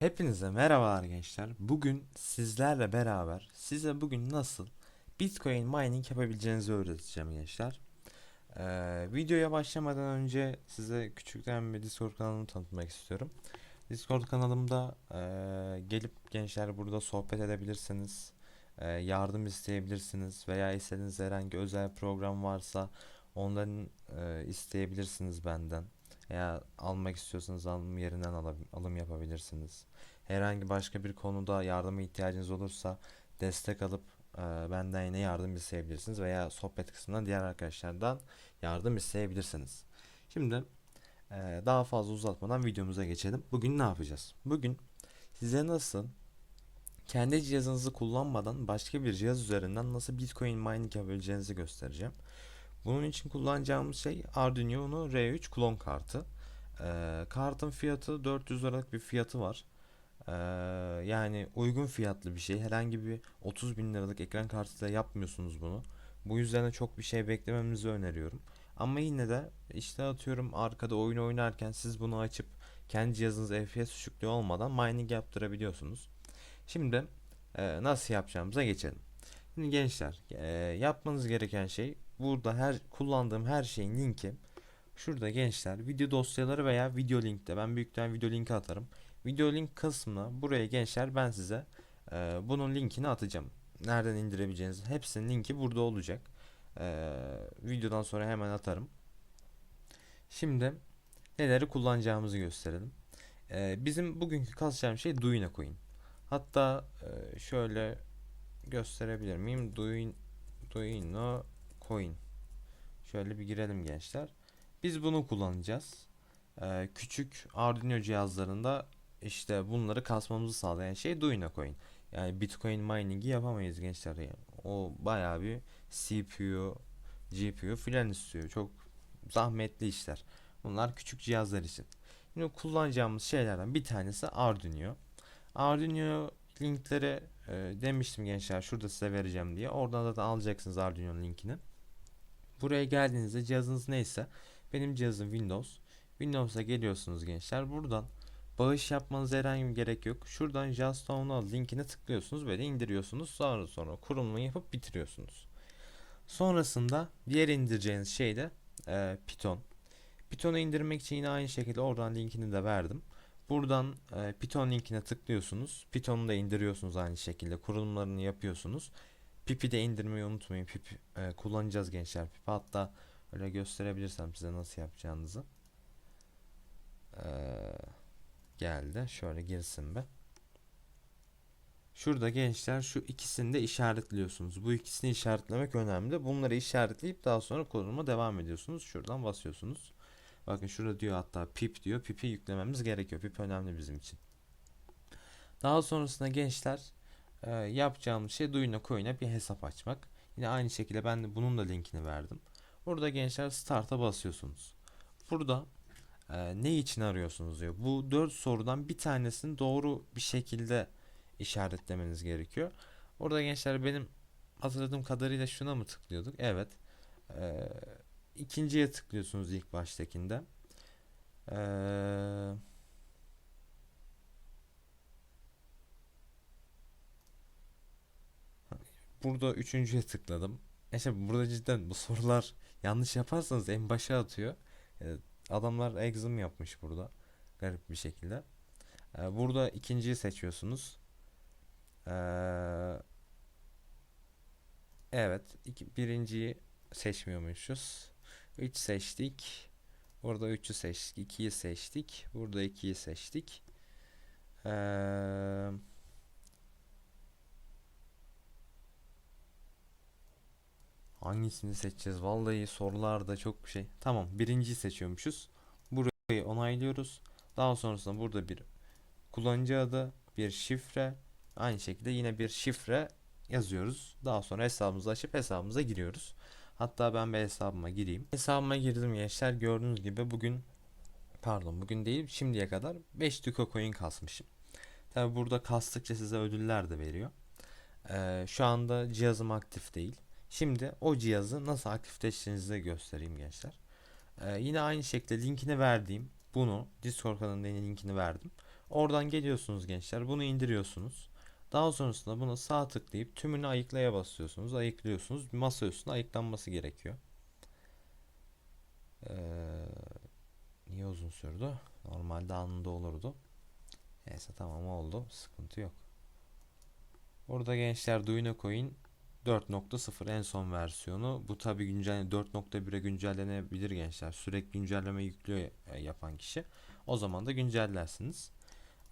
Hepinize merhabalar gençler. Bugün sizlerle beraber size bugün nasıl Bitcoin mining yapabileceğinizi öğreteceğim gençler. Ee, videoya başlamadan önce size küçükten bir Discord kanalımı tanıtmak istiyorum. Discord kanalımda eee, gelip gençler burada sohbet edebilirsiniz. Eee, yardım isteyebilirsiniz veya istediğiniz herhangi özel program varsa ondan eee, isteyebilirsiniz benden. Veya almak istiyorsanız alım yerinden alım yapabilirsiniz. Herhangi başka bir konuda yardıma ihtiyacınız olursa destek alıp eee, benden yine yardım isteyebilirsiniz veya sohbet kısmından diğer arkadaşlardan yardım isteyebilirsiniz. Şimdi eee, daha fazla uzatmadan videomuza geçelim. Bugün ne yapacağız? Bugün size nasıl kendi cihazınızı kullanmadan başka bir cihaz üzerinden nasıl Bitcoin mining yapabileceğinizi göstereceğim. Bunun için kullanacağımız şey Arduino Uno R3 klon kartı. Eee, kartın fiyatı 400 liralık bir fiyatı var. Eee, yani uygun fiyatlı bir şey. Herhangi bir 30 bin liralık ekran kartıyla yapmıyorsunuz bunu. Bu yüzden de çok bir şey beklememizi öneriyorum. Ama yine de işte atıyorum arkada oyun oynarken siz bunu açıp kendi cihazınız FPS düşüklüğü olmadan mining yaptırabiliyorsunuz. Şimdi e, nasıl yapacağımıza geçelim. Şimdi gençler e, yapmanız gereken şey burada her kullandığım her şeyin linki şurada gençler video dosyaları veya video linkte ben büyükten video linki atarım. Video link kısmına buraya gençler ben size e, bunun linkini atacağım. Nereden indirebileceğiniz hepsinin linki burada olacak. E, videodan sonra hemen atarım. Şimdi neleri kullanacağımızı gösterelim. E, bizim bugünkü kasacağımız şey Duino Coin. Hatta e, şöyle gösterebilir miyim? Duin, Duino Coin. Şöyle bir girelim gençler. Biz bunu kullanacağız. E, küçük Arduino cihazlarında işte bunları kasmamızı sağlayan şey Duino Coin. Yani Bitcoin mining'i yapamayız gençler. Yani. O bayağı bir CPU, GPU filan istiyor. Çok zahmetli işler. Bunlar küçük cihazlar için. Şimdi kullanacağımız şeylerden bir tanesi Arduino. Arduino linkleri e, demiştim gençler şurada size vereceğim diye. Oradan da alacaksınız Arduino linkini. Buraya geldiğinizde cihazınız neyse benim cihazım Windows. Windows'a geliyorsunuz gençler. Buradan bağış yapmanız herhangi bir gerek yok. Şuradan Just Download linkine tıklıyorsunuz böyle indiriyorsunuz. Sonra sonra kurulumu yapıp bitiriyorsunuz. Sonrasında diğer indireceğiniz şey de e, Python. Python'u indirmek için yine aynı şekilde oradan linkini de verdim. Buradan e, Python linkine tıklıyorsunuz. Python'u da indiriyorsunuz aynı şekilde. Kurulumlarını yapıyorsunuz. Pipi de indirmeyi unutmayın. Pip e, kullanacağız gençler. Pipi hatta öyle gösterebilirsem size nasıl yapacağınızı. E, geldi. Şöyle girsin be. Şurada gençler şu ikisini de işaretliyorsunuz. Bu ikisini işaretlemek önemli. Bunları işaretleyip daha sonra kuruluma devam ediyorsunuz. Şuradan basıyorsunuz. Bakın şurada diyor hatta pip diyor. Pip'i yüklememiz gerekiyor. Pip önemli bizim için. Daha sonrasında gençler e, yapacağımız şey Duino Coin'e bir hesap açmak. Yine aynı şekilde ben de bunun da linkini verdim. Burada gençler Start'a basıyorsunuz. Burada e, ne için arıyorsunuz diyor. Bu dört sorudan bir tanesini doğru bir şekilde işaretlemeniz gerekiyor. Orada gençler benim hatırladığım kadarıyla şuna mı tıklıyorduk? Evet. E, ikinciye tıklıyorsunuz ilk baştakinde. Eee burada üçüncüye tıkladım. İşte burada cidden bu sorular yanlış yaparsanız en başa atıyor. Ee, adamlar exam yapmış burada. Garip bir şekilde. Ee, burada ikinciyi seçiyorsunuz. Ee, evet. Birinciyi seçmiyormuşuz. 3 seçtik. Burada 3'ü seçtik. 2'yi seçtik. Burada 2'yi seçtik. Eee Hangisini seçeceğiz? Vallahi sorularda çok şey. Tamam, birinciyi seçiyormuşuz. Burayı onaylıyoruz. Daha sonrasında burada bir kullanıcı adı, bir şifre, aynı şekilde yine bir şifre yazıyoruz. Daha sonra hesabımızı açıp hesabımıza giriyoruz. Hatta ben bir hesabıma gireyim. Hesabıma girdim gençler. Gördüğünüz gibi bugün pardon bugün değil şimdiye kadar 5 Duka coin kasmışım. Tabi burada kastıkça size ödüller de veriyor. Ee, şu anda cihazım aktif değil. Şimdi o cihazı nasıl aktifleştirdiğinizi de göstereyim gençler. Ee, yine aynı şekilde linkini verdiğim bunu Discord kanalında yine linkini verdim. Oradan geliyorsunuz gençler. Bunu indiriyorsunuz. Daha sonrasında bunu sağ tıklayıp tümünü ayıklaya basıyorsunuz. Ayıklıyorsunuz. Masa üstünde ayıklanması gerekiyor. Ee, niye uzun sürdü? Normalde anında olurdu. Neyse tamam oldu. Sıkıntı yok. Burada gençler Duino Coin 4.0 en son versiyonu. Bu tabi güncel 4.1'e güncellenebilir gençler. Sürekli güncelleme yüklüyor e, yapan kişi. O zaman da güncellersiniz.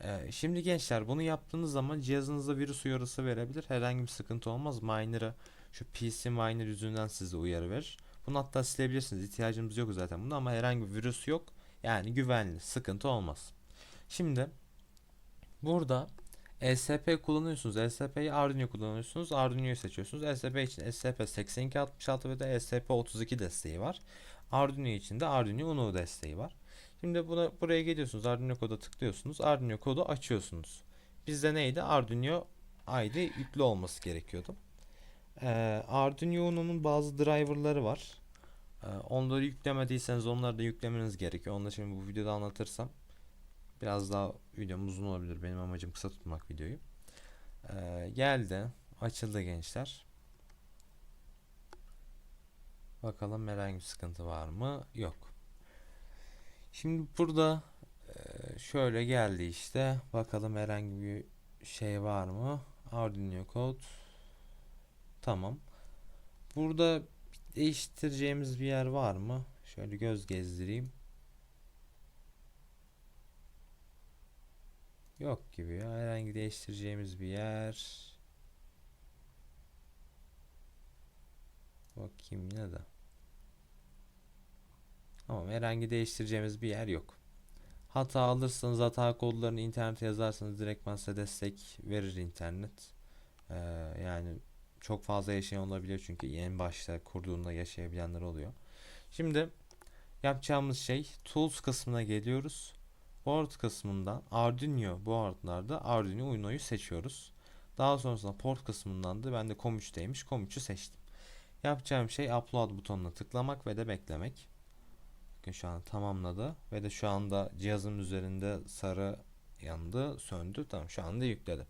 Ee, şimdi gençler bunu yaptığınız zaman cihazınızda virüs uyarısı verebilir. Herhangi bir sıkıntı olmaz. Miner'ı şu PC Miner yüzünden size uyarı verir. Bunu hatta silebilirsiniz. İhtiyacımız yok zaten bunda ama herhangi bir virüs yok. Yani güvenli. Sıkıntı olmaz. Şimdi burada ESP kullanıyorsunuz. ESP'yi Arduino kullanıyorsunuz. Arduino'yu seçiyorsunuz. ESP için ESP8266 ve de ESP32 desteği var. Arduino için de Arduino Uno desteği var. Şimdi buna buraya geliyorsunuz. Arduino koda tıklıyorsunuz. Arduino kodu açıyorsunuz. Bizde neydi? Arduino ID yüklü olması gerekiyordu. Ee, Arduino Uno'nun bazı driverları var. Ee, onları yüklemediyseniz onları da yüklemeniz gerekiyor. Onu da şimdi bu videoda anlatırsam biraz daha videom uzun olabilir. Benim amacım kısa tutmak videoyu. Ee, geldi. Açıldı gençler. Bakalım herhangi bir sıkıntı var mı? Yok. Şimdi burada e, şöyle geldi işte. Bakalım herhangi bir şey var mı? Arduino Code. Tamam. Burada değiştireceğimiz bir yer var mı? Şöyle göz gezdireyim. Yok gibi ya. Herhangi değiştireceğimiz bir yer. Bakayım ne de. Tamam herhangi değiştireceğimiz bir yer yok. Hata alırsanız hata kodlarını internete yazarsanız direktman size destek verir internet. Ee, yani çok fazla yaşayan olabiliyor çünkü en başta kurduğunda yaşayabilenler oluyor. Şimdi yapacağımız şey Tools kısmına geliyoruz. Board kısmından Arduino boardlarda Arduino Uno'yu seçiyoruz. Daha sonrasında port kısmından da ben de COM3'teymiş. COM3'ü seçtim. Yapacağım şey upload butonuna tıklamak ve de beklemek. Bakın şu an tamamladı ve de şu anda cihazın üzerinde sarı yandı, söndü. Tamam şu anda yükledi.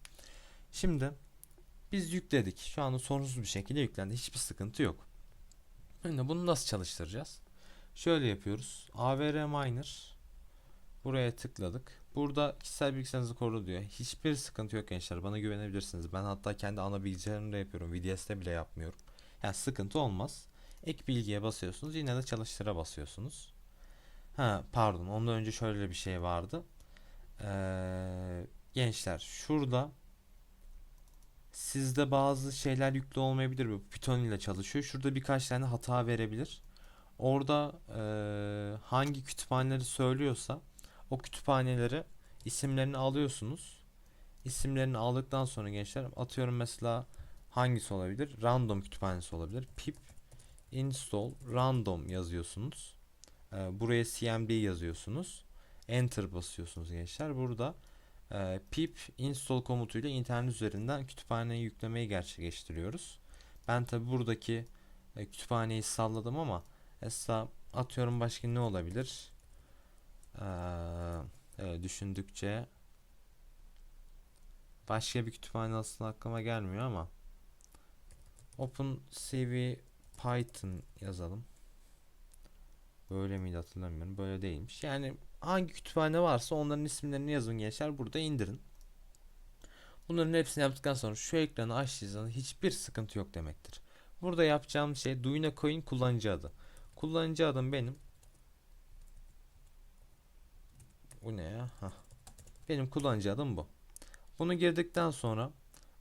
Şimdi biz yükledik. Şu anda sorunsuz bir şekilde yüklendi. Hiçbir sıkıntı yok. Şimdi bunu nasıl çalıştıracağız? Şöyle yapıyoruz. AVR Miner Buraya tıkladık. Burada kişisel bilgisayarınızı koru diyor. Hiçbir sıkıntı yok gençler. Bana güvenebilirsiniz. Ben hatta kendi ana bilgisayarımda yapıyorum. VDS'te bile yapmıyorum. Yani sıkıntı olmaz. Ek bilgiye basıyorsunuz. Yine de çalıştıra basıyorsunuz. Ha pardon. Ondan önce şöyle bir şey vardı. Ee, gençler şurada sizde bazı şeyler yüklü olmayabilir. Python ile çalışıyor. Şurada birkaç tane hata verebilir. Orada e, hangi kütüphaneleri söylüyorsa o kütüphaneleri isimlerini alıyorsunuz. İsimlerini aldıktan sonra gençler atıyorum mesela hangisi olabilir? Random kütüphanesi olabilir. pip install random yazıyorsunuz. Ee, buraya cmd yazıyorsunuz. Enter basıyorsunuz gençler. Burada e, pip install komutuyla internet üzerinden kütüphaneyi yüklemeyi gerçekleştiriyoruz. Ben tabi buradaki e, kütüphaneyi salladım ama mesela atıyorum başka ne olabilir? Evet, düşündükçe başka bir kütüphane aslında aklıma gelmiyor ama OpenCV Python yazalım. Böyle miydi hatırlamıyorum. Böyle değilmiş. Yani hangi kütüphane varsa onların isimlerini yazın gençler. Burada indirin. Bunların hepsini yaptıktan sonra şu ekranı açtığınızda hiçbir sıkıntı yok demektir. Burada yapacağım şey Duino Coin kullanıcı adı. Kullanıcı adım benim. Bu ne ya? Hah. Benim kullanıcı adım bu. Bunu girdikten sonra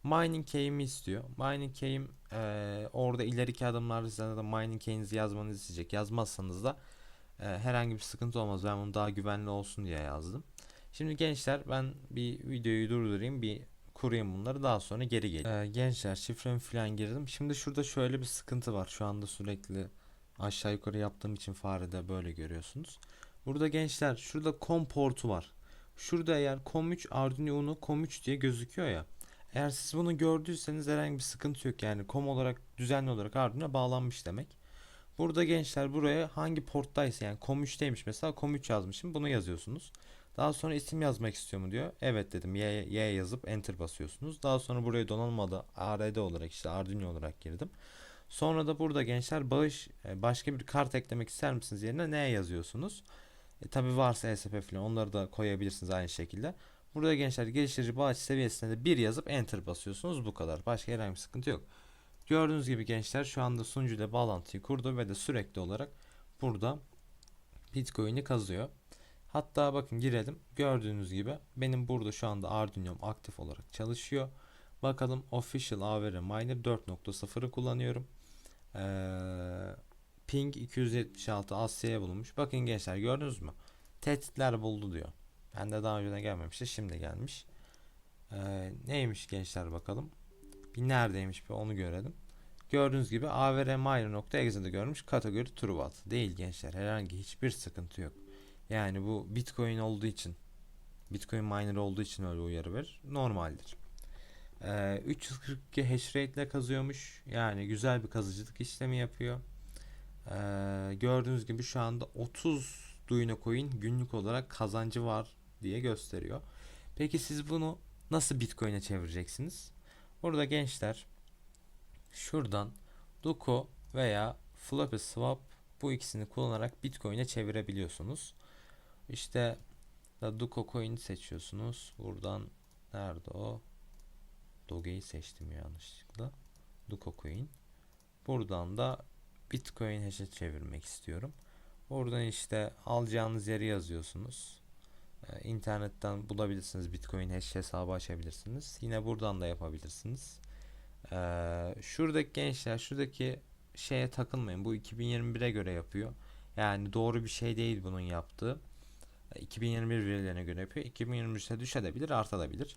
mining key'imi istiyor. Mining key'im e, orada ileriki adımlarda size de mining key'inizi yazmanızı isteyecek. Yazmazsanız da e, herhangi bir sıkıntı olmaz. Ben bunu daha güvenli olsun diye yazdım. Şimdi gençler ben bir videoyu durdurayım. Bir kurayım bunları. Daha sonra geri geleyim. E, gençler şifremi falan girdim. Şimdi şurada şöyle bir sıkıntı var. Şu anda sürekli aşağı yukarı yaptığım için farede böyle görüyorsunuz. Burada gençler şurada COM portu var. Şurada eğer COM3 Arduino Uno COM3 diye gözüküyor ya. Eğer siz bunu gördüyseniz herhangi bir sıkıntı yok yani COM olarak düzenli olarak Arduino bağlanmış demek. Burada gençler buraya hangi porttaysa yani COM3'teymiş mesela COM3 yazmışım bunu yazıyorsunuz. Daha sonra isim yazmak istiyor mu diyor. Evet dedim. Y, y yazıp enter basıyorsunuz. Daha sonra buraya donanım adı ARD olarak işte Arduino olarak girdim. Sonra da burada gençler bağış e, başka bir kart eklemek ister misiniz yerine ne yazıyorsunuz. E, tabi varsa ESP falan onları da koyabilirsiniz aynı şekilde. Burada gençler geliştirici bağış seviyesinde de bir yazıp enter basıyorsunuz bu kadar. Başka herhangi bir sıkıntı yok. Gördüğünüz gibi gençler şu anda sunucuyla bağlantıyı kurdu ve de sürekli olarak burada Bitcoin'i kazıyor. Hatta bakın girelim. Gördüğünüz gibi benim burada şu anda Arduino'm aktif olarak çalışıyor. Bakalım Official AVR Miner 4.0'ı kullanıyorum. Ee, ping 276 Asya'ya bulunmuş. Bakın gençler gördünüz mü? Tehditler buldu diyor. Ben de daha önceden gelmemişti. Şimdi gelmiş. Ee, neymiş gençler bakalım. Bir neredeymiş bir onu görelim. Gördüğünüz gibi avrminer.exe'de görmüş kategori Truvat. Değil gençler. Herhangi hiçbir sıkıntı yok. Yani bu Bitcoin olduğu için Bitcoin miner olduğu için öyle uyarı verir. Normaldir. Ee, 342 hash rate ile kazıyormuş. Yani güzel bir kazıcılık işlemi yapıyor. Ee, gördüğünüz gibi şu anda 30 Duino coin günlük olarak kazancı var diye gösteriyor. Peki siz bunu nasıl Bitcoin'e çevireceksiniz? Burada gençler şuradan Duko veya Floppy Swap bu ikisini kullanarak Bitcoin'e çevirebiliyorsunuz. İşte da Duko Coin seçiyorsunuz. Buradan nerede o? Doge'yi seçtim yanlışlıkla. Duko Coin. Buradan da Bitcoin hash'e çevirmek istiyorum. Oradan işte alacağınız yeri yazıyorsunuz. Ee, internetten bulabilirsiniz. Bitcoin hash hesabı açabilirsiniz. Yine buradan da yapabilirsiniz. Ee, şuradaki gençler şuradaki şeye takılmayın. Bu 2021'e göre yapıyor. Yani doğru bir şey değil bunun yaptığı. 2021 verilerine göre yapıyor. 2023'te düşebilir, artabilir.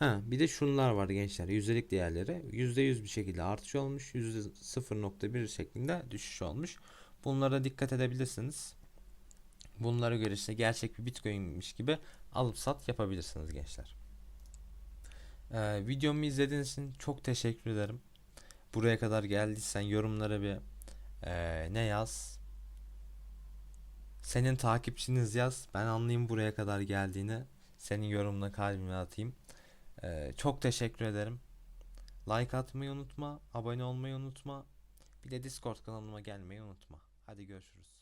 Ha, bir de şunlar var gençler. Yüzdelik değerleri %100 bir şekilde artış olmuş. %0.1 şeklinde düşüş olmuş. Bunlara dikkat edebilirsiniz. Bunlara göre işte gerçek bir Bitcoin'miş gibi alıp sat yapabilirsiniz gençler. Ee, videomu izlediğiniz için çok teşekkür ederim. Buraya kadar geldiysen yorumlara bir ee, ne yaz? Senin takipçiniz yaz. Ben anlayayım buraya kadar geldiğini. Senin yorumuna kalbime atayım. Ee, çok teşekkür ederim. Like atmayı unutma. Abone olmayı unutma. Bir de Discord kanalıma gelmeyi unutma. Hadi görüşürüz.